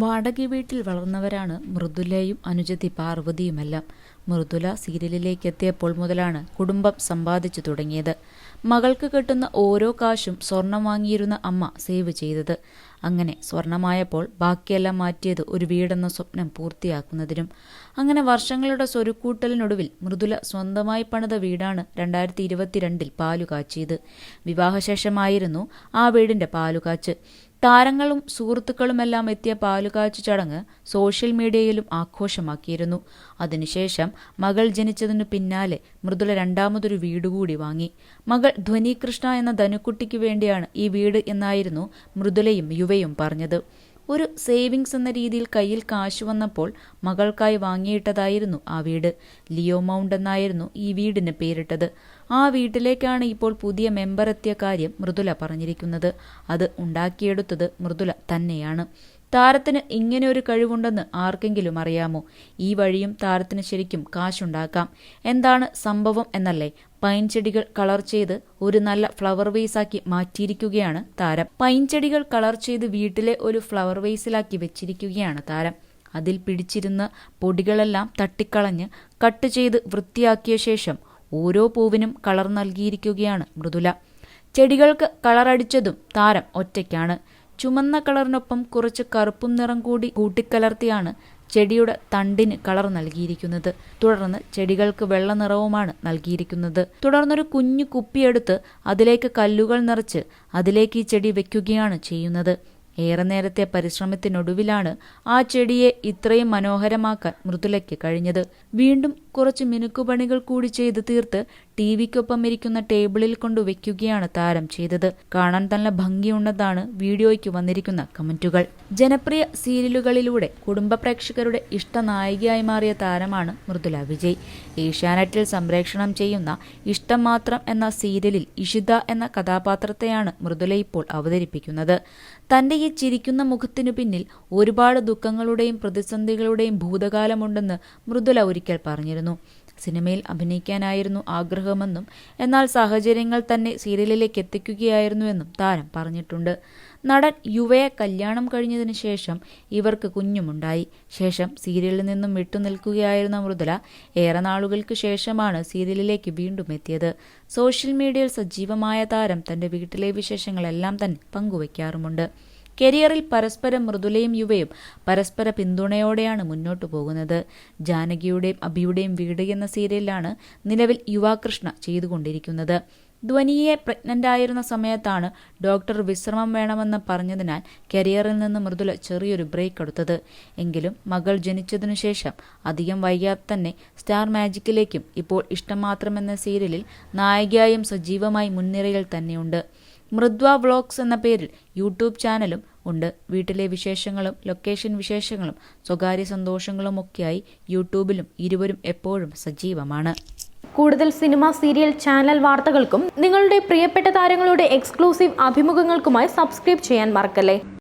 വാടക വീട്ടിൽ വളർന്നവരാണ് മൃദുലയും അനുജതി പാർവതിയുമെല്ലാം. മൃദുല സീരിയലിലേക്ക് എത്തിയപ്പോൾ മുതലാണ് കുടുംബം സമ്പാദിച്ചു തുടങ്ങിയത്. മകൾക്ക് കിട്ടുന്ന ഓരോ കാശും സ്വർണം വാങ്ങിയിരുന്ന അമ്മ സേവ് ചെയ്തത്. അങ്ങനെ സ്വർണമായപ്പോൾ ബാക്കിയെല്ലാം മാറ്റിയത് ഒരു വീടെന്ന സ്വപ്നം പൂർത്തിയാക്കുന്നതിനും അങ്ങനെ വർഷങ്ങളുടെ സ്വരുക്കൂട്ടലിനൊടുവിൽ മൃദുല സ്വന്തമായി പണിത വീടാണ് രണ്ടായിരത്തി ഇരുപത്തിരണ്ടിൽ പാലുകാച്ചിയത്. വിവാഹശേഷമായിരുന്നു ആ വീടിന്റെ പാലുകാച്ച്. താരങ്ങളും സുഹൃത്തുക്കളുമെല്ലാം എത്തിയ പാലുകാച്ചു ചടങ്ങ് സോഷ്യൽ മീഡിയയിലും ആഘോഷമാക്കിയിരുന്നു. അതിനുശേഷം മകൾ ജനിച്ചതിനു പിന്നാലെ മൃദുല രണ്ടാമതൊരു വീടുകൂടി വാങ്ങി. മകൾ ധ്വനികൃഷ്ണ എന്ന ധനുക്കുട്ടിക്ക് വേണ്ടിയാണ് ഈ വീട് എന്നായിരുന്നു മൃദുലയും യുവയും പറഞ്ഞത്. ഒരു സേവിങ്സ് എന്ന രീതിയിൽ കയ്യിൽ കാശ് വന്നപ്പോൾ മകൾക്കായി വാങ്ങിയിട്ടതായിരുന്നു ആ വീട്. ലിയോ മൗണ്ട് എന്നായിരുന്നു ഈ വീടിന് പേരിട്ടത്. ആ വീട്ടിലേക്കാണ് ഇപ്പോൾ പുതിയ മെമ്പർ എത്തിയ കാര്യം മൃദുല പറഞ്ഞിരിക്കുന്നത്. അത് ഉണ്ടാക്കിയെടുത്തത് മൃദുല തന്നെയാണ്. താരത്തിന് ഇങ്ങനെ ഒരു കഴിവുണ്ടെന്ന് ആർക്കെങ്കിലും അറിയാമോ? ഈ വഴിയും താരത്തിന് ശരിക്കും കാശുണ്ടാക്കാം. എന്താണ് സംഭവം എന്നല്ലേ? പൈൻ ചെടികൾ കളർ ചെയ്ത് ഒരു നല്ല ഫ്ലവർ വേസാക്കി മാറ്റിയിരിക്കുകയാണ് താരം. പൈൻ ചെടികൾ കളർ ചെയ്ത് വീട്ടിലെ ഒരു ഫ്ലവർ വേസിലാക്കി വെച്ചിരിക്കുകയാണ് താരം. അതിൽ പിടിച്ചിരുന്ന പൊടികളെല്ലാം തട്ടിക്കളഞ്ഞ് കട്ട് ചെയ്ത് വൃത്തിയാക്കിയ ശേഷം ഓരോ പൂവിനും കളർ നൽകിയിരിക്കുകയാണ് മൃദുല. ചെടികൾക്ക് കളറടിച്ചതും താരം ഒറ്റയ്ക്കാണ്. ചുമന്ന കളറിനൊപ്പം കുറച്ച് കറുപ്പും നിറം കൂടി കൂട്ടിക്കലർത്തിയാണ് ചെടിയുടെ തണ്ടിന് കളർ നൽകിയിരിക്കുന്നത്. തുടർന്ന് ചെടികൾക്ക് വെള്ള നിറവുമാണ് നൽകിയിരിക്കുന്നത്. തുടർന്നൊരു കുഞ്ഞു കുപ്പിയെടുത്ത് അതിലേക്ക് കല്ലുകൾ നിറച്ച് അതിലേക്ക് ഈ ചെടി വെക്കുകയാണ് ചെയ്യുന്നത്. ഏറെ നേരത്തെ പരിശ്രമത്തിനൊടുവിലാണ് ആ ചെടിയെ ഇത്രയും മനോഹരമാക്കാൻ മൃദുലയ്ക്ക് കഴിഞ്ഞത്. വീണ്ടും കുറച്ച് മിനുക്കുപണികൾ കൂടി ചെയ്ത് തീർത്ത് ടി വിക്കൊപ്പം ഇരിക്കുന്ന ടേബിളിൽ കൊണ്ട് വെക്കുകയാണ് താരം ചെയ്തത്. കാണാൻ തന്നെ ഭംഗിയുണ്ടെന്നാണ് വീഡിയോയ്ക്ക് വന്നിരിക്കുന്ന കമന്റുകൾ. ജനപ്രിയ സീരിയലുകളിലൂടെ കുടുംബ പ്രേക്ഷകരുടെ ഇഷ്ടനായികയായി മാറിയ താരമാണ് മൃദുല വിജയ്. ഏഷ്യാനെറ്റിൽ സംപ്രേഷണം ചെയ്യുന്ന ഇഷ്ടം മാത്രം എന്ന സീരിയലിൽ ഇഷിത എന്ന കഥാപാത്രത്തെയാണ് മൃദുല ഇപ്പോൾ അവതരിപ്പിക്കുന്നത്. തന്റെ ഈ ചിരിക്കുന്ന മുഖത്തിനു പിന്നിൽ ഒരുപാട് ദുഃഖങ്ങളുടെയും പ്രതിസന്ധികളുടെയും ഭൂതകാലമുണ്ടെന്ന് മൃദുല ഒരിക്കൽ പറഞ്ഞിരുന്നു. സിനിമയിൽ അഭിനയിക്കാനായിരുന്നു ആഗ്രഹമെന്നും എന്നാൽ സാഹചര്യങ്ങൾ തന്നെ സീരിയലിലേക്ക് എത്തിക്കുകയായിരുന്നുവെന്നും താരം പറഞ്ഞിട്ടുണ്ട്. നടൻ യുവയെ കല്യാണം കഴിഞ്ഞതിന് ശേഷം ഇവർക്ക് കുഞ്ഞുമുണ്ടായി. ശേഷം സീരിയലിൽ നിന്നും വിട്ടുനിൽക്കുകയായിരുന്ന മൃദുല ഏറെ നാളുകൾക്ക് ശേഷമാണ് സീരിയലിലേക്ക് വീണ്ടും എത്തിയത്. സോഷ്യൽ മീഡിയയിൽ സജീവമായ താരം തന്റെ വീട്ടിലെ വിശേഷങ്ങളെല്ലാം തന്നെ പങ്കുവയ്ക്കാറുമുണ്ട് കരിയറിൽ പരസ്പരം മൃദുലയും യുവയും പരസ്പര പിന്തുണയോടെയാണ് മുന്നോട്ടു പോകുന്നത്. ജാനകിയുടെയും അഭിയുടെയും വീട് എന്ന സീരിയലിലാണ് നിലവിൽ യുവാകൃഷ്ണ ചെയ്തുകൊണ്ടിരിക്കുന്നത്. ധ്വനിയെ പ്രഗ്നന്റ് ആയിരുന്ന സമയത്താണ് ഡോക്ടർ വിശ്രമം വേണമെന്ന് പറഞ്ഞതിനാൽ കരിയറിൽ നിന്ന് മൃദുല ചെറിയൊരു ബ്രേക്ക് എടുത്തത്. എങ്കിലും മകൾ ജനിച്ചതിനു ശേഷം അധികം വൈകാതെ തന്നെ സ്റ്റാർ മാജിക്കിലേക്കും ഇപ്പോൾ ഇഷ്ടം മാത്രമെന്ന സീരിയലിൽ നായികയായും സജീവമായി മുൻനിരയിൽ തന്നെയുണ്ട്. മൃദ്വ വ്ളോഗ്സ് എന്ന പേരിൽ യൂട്യൂബ് ചാനലും ഉണ്ട്. വീട്ടിലെ വിശേഷങ്ങളും ലൊക്കേഷൻ വിശേഷങ്ങളും സ്വകാര്യ സന്തോഷങ്ങളും ഒക്കെയായി യൂട്യൂബിലും ഇരുവരും എപ്പോഴും സജീവമാണ്. കൂടുതൽ സിനിമ സീരിയൽ ചാനൽ വാർത്തകൾക്കും നിങ്ങളുടെ പ്രിയപ്പെട്ട താരങ്ങളുടെ എക്സ്ക്ലൂസീവ് അഭിമുഖങ്ങൾക്കുമായി സബ്സ്ക്രൈബ് ചെയ്യാൻ മറക്കല്ലേ?